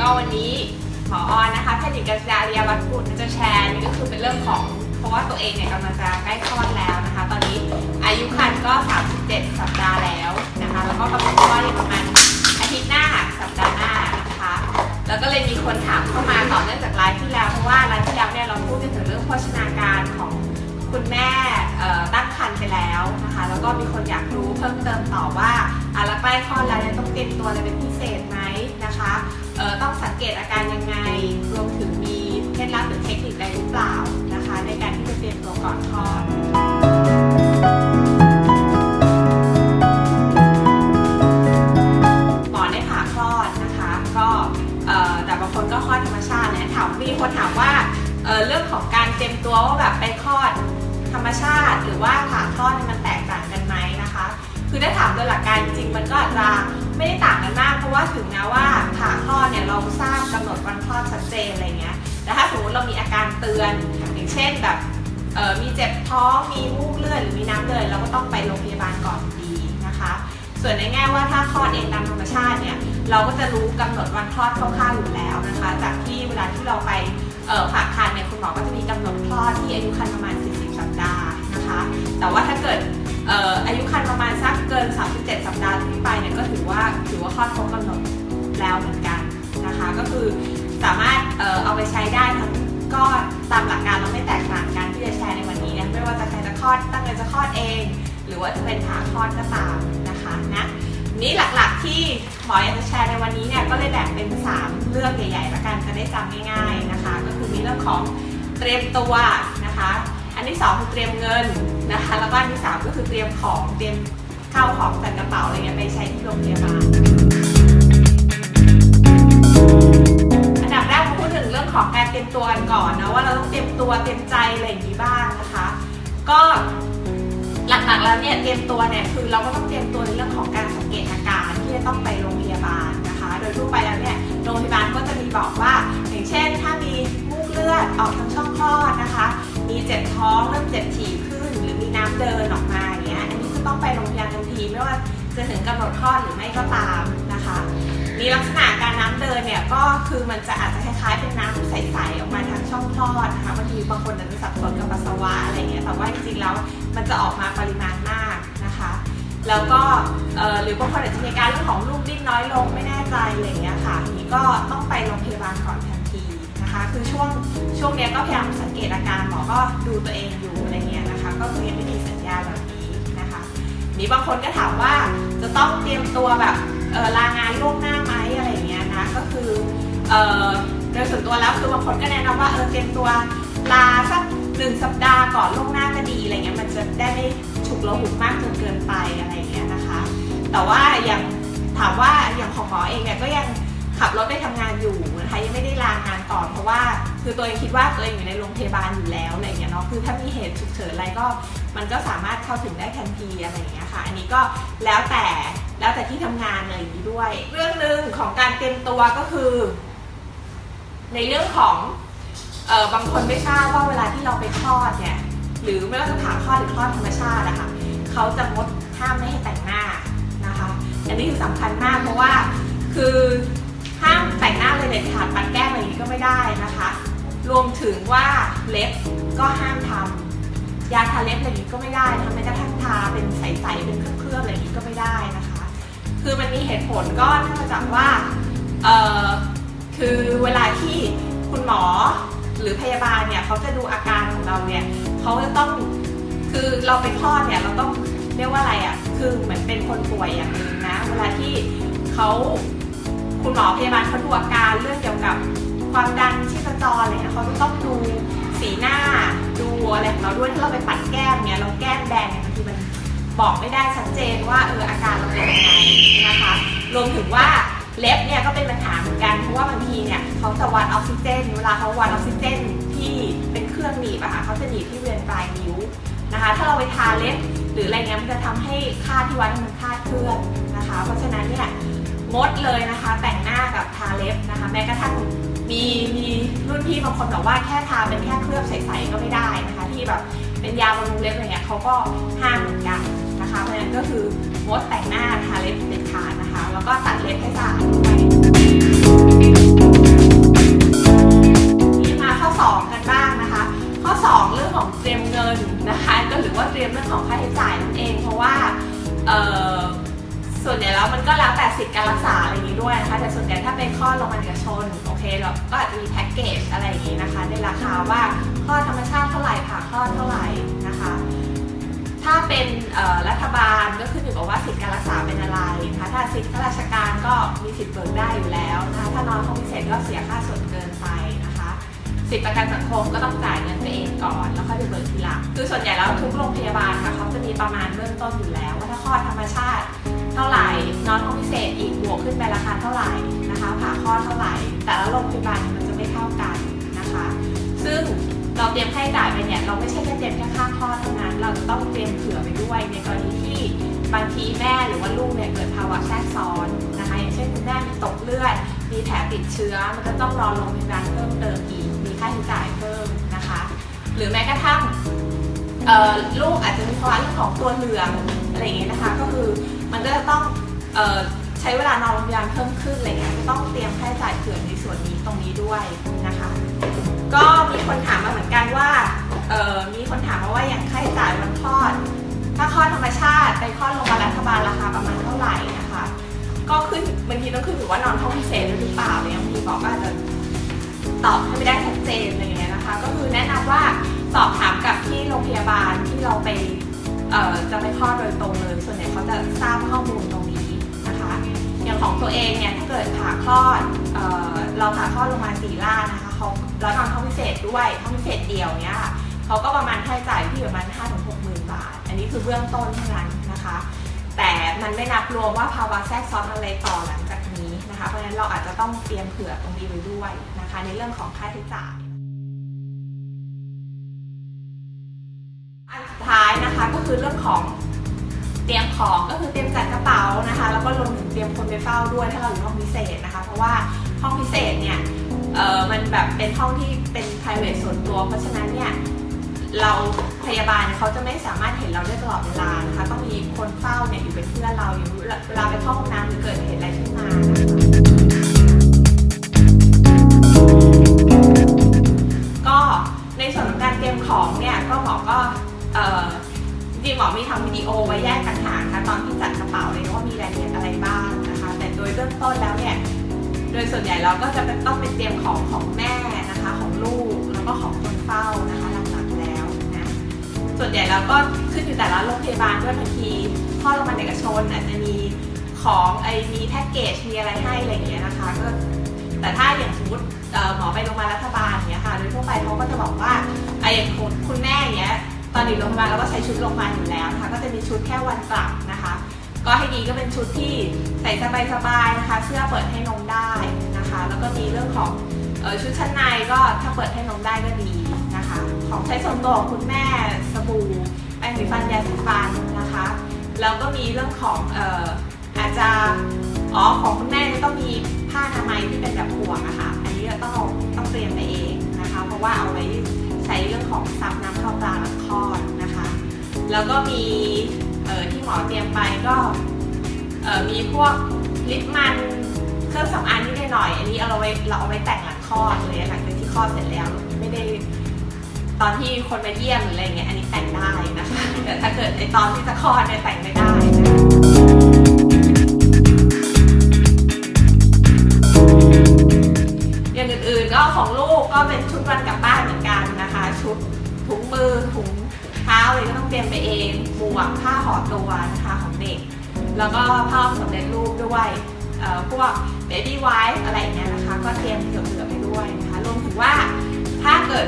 ก็วันนี้หมอออนนะคะแพทย์หญิงกัญญาเรียวัฒน์กุลจะแชร์นี่ก็คือเป็นเรื่องของเพราะว่าตัวเองเนี่ยกำลังจะใกล้คลอดแล้วนะคะ ตอนนี้อายุครรภ์ก็ 37 สัปดาห์แล้วนะคะ แล้วก็กำลังคลอดอีกประมาณอาทิตย์หน้าสัปดาห์หน้านะคะ แล้วก็เลยมีคนถามเข้ามาต่อเนื่องจากไลฟ์ที่แล้วเพราะว่าไลฟ์ที่แล้วเนี่ยเราพูดกันถึงเรื่องโภชนาการของคุณแม่ตั้งครรภ์ไปแล้วนะคะ แล้วก็มีคนอยากรู้เพิ่มเติมต่อว่าอะแล้วใกล้คลอดแล้วเนี่ยต้องเตรียมตัวอะไรเป็นพิเศษไหมนะคะ ต้องสังเกตอาการยังไง รวมถึงมีเคล็ดลับหรือเทคนิคใดหรือเปล่านะคะ ในการที่จะเตรียมตัวก่อนคลอด ผ่าคลอดเนี่ยเราทราบกำหนดวันคลอดชัดเจนอะไรเงี้ย แต่ถ้าสมมติเรามีอาการเตือนอย่างเช่นแบบเออมีเจ็บท้องมีมูกเลือดหรือมีน้ำเลือดเราก็ต้องไปโรงพยาบาลก่อนดีนะคะ ส่วนในแง่ว่าถ้าคลอดเองตามธรรมชาติเนี่ยเราก็จะรู้กำหนดวันคลอดคร่าวๆอยู่แล้วนะคะ จากที่เวลาที่เราไปเออผ่าครรภ์เนี่ยคุณหมอก็จะมีกำหนดคลอดที่อายุครรภ์ประมาณ 40 สัปดาห์นะคะ แต่ว่าถ้าเกิดเอ่ออายุครรภ์ประมาณสักเกิน 37 สัปดาห์ขึ้นไปเนี่ยก็ถือว่าถือว่าคลอดครบ ก็คือสามารถเอาไปใช้ได้ทั้งก็ตามหลักการเราไม่แตกต่างกันที่จะแชร์ในวันนี้นะไม่ว่าจะใครจะคลอดตั้งใจจะคลอดเอง หรือว่าจะเป็นผ่าคลอดก็ตามนะคะนะนี่หลักๆที่หมออยากจะแชร์ในวันนี้เนี่ยก็เลยแบ่งเป็น 3 เรื่องใหญ่ๆละกันจะได้จำง่ายๆนะคะ ก็คือมีเรื่องของเตรียมตัวนะคะ อันที่2คือเตรียมเงินนะคะแล้วก็อันที่ 3 ก็คือเตรียมของเตรียมข้าวของใส่กระเป๋าอะไรเงี้ยไปใช้ที่โรงพยาบาล เตรียมตัวเนี่ยคือเราก็ต้องเตรียมตัวในเรื่องของการสังเกตอาการที่จะต้องไปโรงพยาบาลนะคะ โดยทั่วไปแล้วเนี่ยโรงพยาบาลก็จะมีบอกว่า อย่างเช่น ถ้ามีมูกเลือดออกทางช่องคลอดนะคะ มีเจ็บท้องเริ่มเจ็บถี่ขึ้น หรือมีน้ำเดินออกมาอย่างเงี้ยอันนี้ก็ต้องไปโรงพยาบาลทันทีไม่ว่าจะถึงกำหนดคลอดหรือไม่ก็ตามนะคะมีลักษณะการน้ำเดินเนี่ยก็คือมันจะอาจจะคล้ายๆเป็นน้ำใสๆออกมาทางช่องคลอดนะคะบางทีบางคนอาจจะสับสนกับปัสสาวะอะไรเงี้ยแต่ว่าจริงๆแล้วมันจะออกมาปริ แล้วก็หรือบางคนอาจจะมีอาการเรื่องของลูกดิ้นน้อยลงไม่แน่ใจอะไรเงี้ยค่ะอันนี้ก็ต้องไปโรงพยาบาลก่อนทันทีนะคะ คือช่วงช่วงเนี้ยก็พยายามสังเกตอาการหมอก็ดูตัวเองอยู่อะไรเงี้ยนะคะ ก็คือยังไม่มีสัญญาณแบบนี้นะคะนี่บางคนก็ถามว่าจะต้องเตรียมตัวแบบลางานล่วงหน้าไหมอะไรเงี้ยนะก็คือเออโดยส่วนตัวแล้วคือบางคนก็แนะนำว่าเออเตรียมตัวลาสักหนึ่งสัปดาห์ก่อนล่วงหน้าก็ดีอะไรเงี้ยมันจะได้ไม่ ฉุกระหุกมากจนเกินไปอะไรอย่างเงี้ยนะคะ แต่ว่าอย่างถามว่าอย่างของหมอเองเนี่ยก็ยังขับรถไปทำงานอยู่นะคะยังไม่ได้ลางานก่อนเพราะว่าคือตัวเองคิดว่าตัวเองอยู่ในโรงพยาบาลอยู่แล้วอะไรเงี้ยเนาะคือถ้ามีเหตุฉุกเฉินอะไรก็มันก็สามารถเข้าถึงได้ทันทีอะไรอย่างเงี้ยค่ะอันนี้ก็แล้วแต่แล้วแต่ที่ทำงานอะไรอย่างนี้ด้วย เรื่องหนึ่งของการเตรียมตัวก็คือ ในเรื่องของเออบางคนไม่ทราบว่าเวลาที่เราไปคลอดเนี่ย หรือไม่ว่าจะผ่าคลอดหรือคลอดธรรมชาติอะคะเขาจะงดห้ามไม่ให้แต่งหน้านะคะ อันนี้คือสำคัญมากเพราะว่าคือห้ามแต่งหน้าเลยเด็ดขาดปัดแก้มอะไรนี้ก็ไม่ได้นะคะ รวมถึงว่าเล็บก็ห้ามทำยาทาเล็บอะไรนี้ก็ไม่ได้ทำแม้กระทั่งทาเป็นใสๆเป็นเครื่องๆอะไรนี้ก็ไม่ได้นะคะ คือมันมีเหตุผลก็เนื่องมาจากว่าเออคือเวลาที่คุณหมอหรือพยาบาลเนี่ยเขาจะดูอาการของเราเนี่ย เขาจะต้องคือเราไปคลอดเนี่ยเราต้องเรียกว่าอะไรอะ่ะ คือเหมือนเป็นคนป่วยอย่างหนึ่งนะ เวลาที่เขาคุณหมอพยาบาลเขาดูอาการเรื่องเกี่ยวกับความดันชีพจรอะไรเงี้ยเขาจะต้องดูสีหน้าดูอะไรของเราด้วยถ้าเราไปปัดแก้มเนี่ยเราแก้มแดงเนี่ยบางทีมันบอกไม่ได้ชัดเจนว่าเอออาการเราเป็นยังไงนะคะรวมถึงว่าเล็บเนี่ยก็เป็นปัญหาเหมือนกันเพราะว่าบางทีเนี่ยเขาจะวัดออกซิเจนเวลาเขาวัดออกซิเจนที่เป็น รื่องหนีบอะค่ะเขาจะหนีบที่บริเวณปลายนิ้วนะคะ ถ้าเราไปทาเล็บหรืออะไรเงี้ยมันจะทำให้ค่าที่วัดมันคาดเคลื่อนนะคะ เพราะฉะนั้นเนี่ยงดเลยนะคะ แต่งหน้ากับทาเล็บนะคะ แม้กระทั่งมีมีรุ่นพี่บางคนบอกว่าแค่ทาเป็นแค่เคลือบใสๆก็ไม่ได้นะคะ ที่แบบเป็นยาบำรุงเล็บอะไรเงี้ยเขาก็ห้ามเหมือนกันนะคะเพราะฉะนั้นก็คืองดแต่งหน้าทาเล็บเด็ดขาดนะคะ แล้วก็ตัดเล็บให้สะอาด คลอดโรงพยาบาลเอกชนโอเคเราก็อาจจะมีแพ็กเกจอะไรอย่างนี้นะคะ ในราคาว่าคลอดธรรมชาติเท่าไหร่ผ่าคลอดเท่าไหร่นะคะ ถ้าเป็นรัฐบาลก็ขึ้นอยู่กับว่าสิทธิการรักษาเป็นอะไรนะคะถ้าสิทธิข้าราชการก็มีสิทธิเบิกได้อยู่แล้วนะคะถ้านอนห้องพิเศษก็เสียค่าส่วนเกินไปนะคะสิทธิประกันสังคมก็ต้องจ่ายเงินตัวเองก่อนแล้วค่อยไปเบิกทีหลังคือส่วนใหญ่แล้วทุกโรงพยาบาลค่ะเขาจะมีประมาณเบื้องต้นอยู่แล้ว ว่าถ้าคลอดธรรมชาติเท่าไหร่นอนห้องพิเศษอีกบวกขึ้นไปราคาเท่าไหร่ ผ่าคลอดเท่าไหร่ แต่ละโรงพยาบาลมันจะไม่เท่ากันนะคะ ซึ่งเราเตรียมค่าใช้จ่ายไปเนี่ยเราไม่ใช่แค่เตรียมแค่ค่าคลอดเท่านั้น เราจะต้องเตรียมเผื่อไปด้วย ในกรณีที่บางทีแม่หรือว่าลูกเนี่ยเกิดภาวะแทรกซ้อนนะคะอย่างเช่นคุณแม่มีตกเลือด มีแผลติดเชื้อ มันก็ต้องรอโรงพยาบาลเพิ่มเติมอีกมีค่าใช้จ่ายเพิ่มนะคะ หรือแม้กระทั่งลูกอาจจะมีภาวะเรื่องของตัวเหลืองอะไรอย่างเงี้ยนะคะ ก็คือมันก็จะต้องเใช้เวลานอนโรงพยาบาลเพิ่มขึ้นอะไรเงี้ยก็ต้องเตรียมค่าใช้จ่ายเผื่อในส่วนนี้ตรงนี้ด้วยนะคะ ก็มีคนถามมาเหมือนกันว่าเออมีคนถามมาว่าอย่างค่าใช้จ่ายวันคลอด ถ้าคลอดธรรมชาติไปคลอดโรงพยาบาลรัฐบาลราคาประมาณเท่าไหร่นะคะ ก็ขึ้นบางทีต้องขึ้นอยู่ว่านอนห้องพิเศษหรือเปล่าเนี่ยบางทีบอกว่าจะตอบให้ไม่ได้ชัดเจนอะไรอย่างเงี้ยนะคะ ก็คือแนะนำว่าสอบถามกับที่โรงพยาบาลที่เราไปเออจะไปคลอดโดยตรงเลย ส่วนใหญ่เขาจะทราบข้อมูลตรง ของตัวเองเนี่ยถ้าเกิดผ่าคลอดเออเราผ่าคลอดโรงพยาบาลศรีรานะคะเขาแล้วนอนห้องพิเศษด้วยห้องพิเศษเดียวเนี้ยค่ะเขาก็ประมาณค่าใช้จ่ายที่ประมาณ5 6 0 0 0 0บาท อันนี้คือเบื้องต้นเท่านั้นนะคะ แต่มันไม่นับรวมว่าภาวะแทรกซ้อนอะไรต่อหลังจากนี้นะคะ เพราะฉะนั้นเราอาจจะต้องเตรียมเผื่อตรงนี้ไว้ด้วยนะคะ ในเรื่องของค่าใช้จ่ายอันสุดท้ายนะคะก็คือเรื่องของ เตรียมของก็คือเตรียมจัดกระเป๋านะคะ แล้วก็รวมถึงเตรียมคนไปเฝ้าด้วยถ้าเราอยู่ห้องพิเศษนะคะ เพราะว่าห้องพิเศษเนี่ยเออมันแบบเป็นห้องที่เป็น private ส่วนตัว เพราะฉะนั้นเนี่ยเราพยาบาลเขาจะไม่สามารถเห็นเราได้ตลอดเวลานะคะต้องมีคนเฝ้าเนี่ยอยู่เป็นเพื่อนเราอยู่เวลาไปเข้าห้องน้ำหรือเกิดเหตุอะไรขึ้นมานะคะก็ในส่วนของการเตรียมของเนี่ยก็หมอก็เอ่อ จริงหมอมีทำวิดีโอไว้แยกต่างหากนะตอนที่จัดกระเป๋าเลยว่ามีรายละเอียดอะไรบ้างนะคะ แต่โดยเบื้องต้นแล้วเนี่ยโดยส่วนใหญ่เราก็จะต้องเป็นเตรียมของของแม่นะคะของลูกแล้วก็ของคนเฝ้านะคะหลักๆแล้วนะส่วนใหญ่แล้วก็ขึ้นอยู่แต่ละโรงพยาบาลด้วยบางทีพ่อโรงพยาบาลเอกชนอาจจะมีของไอ้มีแพ็กเกจมีอะไรให้อะไรอย่างเงี้ยนะคะก็แต่ถ้าอย่างสมมติหมอไปโรงพยาบาลรัฐบาลเนี้ยค่ะโดยทั่วไปเขาก็จะบอกว่าไอ้อย่างคุณคุณแม่เนี้ย ตอนอยู่โรงพยาบาลเราก็ใช้ชุดโรงพยาบาลอยู่แล้วนะคะก็จะมีชุดแค่วันกลับนะคะ ก็ให้ดีก็เป็นชุดที่ใส่สบายๆนะคะ เสื้อเปิดให้นมได้นะคะ แล้วก็มีเรื่องของออชุดชั้นในก็ถ้าเปิดให้นมได้ก็ดีนะคะ ของใช้ส่วนตัวของคุณแม่สบู่แปรงสีฟันยาสีฟันนะคะแล้วก็มีเรื่องของอออาจจะอ๋อของคุณแม่เนี่ยต้องมีผ้าอนามัยที่เป็นแบบห่วงอะคะอันนี้เราต้องต้องเตรียมไปเองนะคะ เพราะว่าเอาไว้ แล้วก็มีที่หมอเตรียมไปก็มีพวกลิปมันเครื่องสำอางนิดหน่อย อันนี้เอาไว้เราเอาไว้แต่งหลังคลอดเลยหลังจากที่คลอดเสร็จแล้วไม่ได้ตอนที่คนมาเยี่ยมหรืออะไรเงี้ยอันนี้แต่งได้นะคะแต่ถ้าเกิดในตอนที่จะคลอดเนี่ยแต่งไม่ได้ เบบี้ไวท์อะไรอย่างเงี้ยนะคะ ก็เตรียมเผื่อๆไปด้วยนะคะรวมถึงว่าถ้าเกิด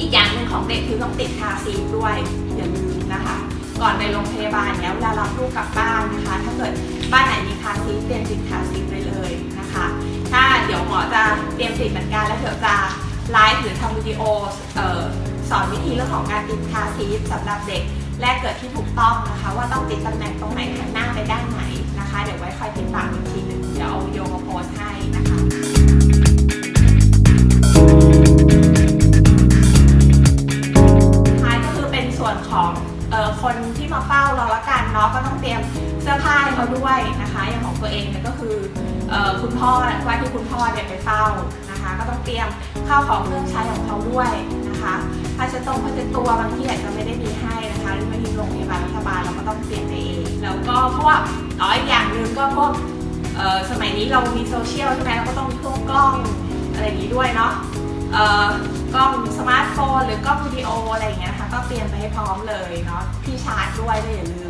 อีกอย่างหนึ่งของเด็กคือต้องติดคาซีทด้วยอย่าลืมนะคะ ก่อนไปโรงพยาบาลเนี้ยเวลารับลูกกลับบ้านนะคะ ถ้าเกิดบ้านไหนมีคาซีทเตรียมติดคาซีทไปเลยนะคะ ถ้าเดี๋ยวหมอจะเตรียมติดเหมือนกันแล้วเดี๋ยวจะไลฟ์หรือทำวิดีโอออสอนวิธีเรื่องของการติดคาซีทสำหรับเด็ก แรกเกิดที่ถูกต้องนะคะ ว่าต้องติดตำแหน่งตรงไหนหันหน้าไปด้านไหนนะคะ เดี๋ยวไว้คอยติดตามอีกทีหนึ่งเดี๋ยวเอาวิดีโอมาโพสให้นะคะท้ายก็คือเป็นส่วนของออคนที่มาเฝ้าเราละกันเนาะก็ต้องเตรียมเสื้อผ้าให้เขาด้วยนะคะ อย่างของตัวเองเนี่ยก็คือออคุณพ่อว่าที่คุณพ่อเนี่ยไปเฝ้านะคะ ก็ต้องเตรียมข้าวของเครื่องใช้ของเขาด้วย นะคะผ้าเช็ดตรงผ้าเช็ดตัวบางที่อาจจะไม่ได้มีให้นะคะหรือไม่มีโรงพยาบาลรัฐบาลเราก็ต้องเตรียมไปเอง แล้วก็พวกอ๋ออีกอย่างหนึ่งก็พวกสมัยนี้เรามีโซเชียลใช่ไหมเราก็ต้องมีพวกกล้องอะไรอย่างนี้ด้วยเนาะกล้องสมาร์ทโฟน หรือกล้องวิดีโออะไรอย่างเงี้ยนะคะก็เตรียมไปให้พร้อมเลยเนาะที่ชาร์จด้วยก็อย่าลืม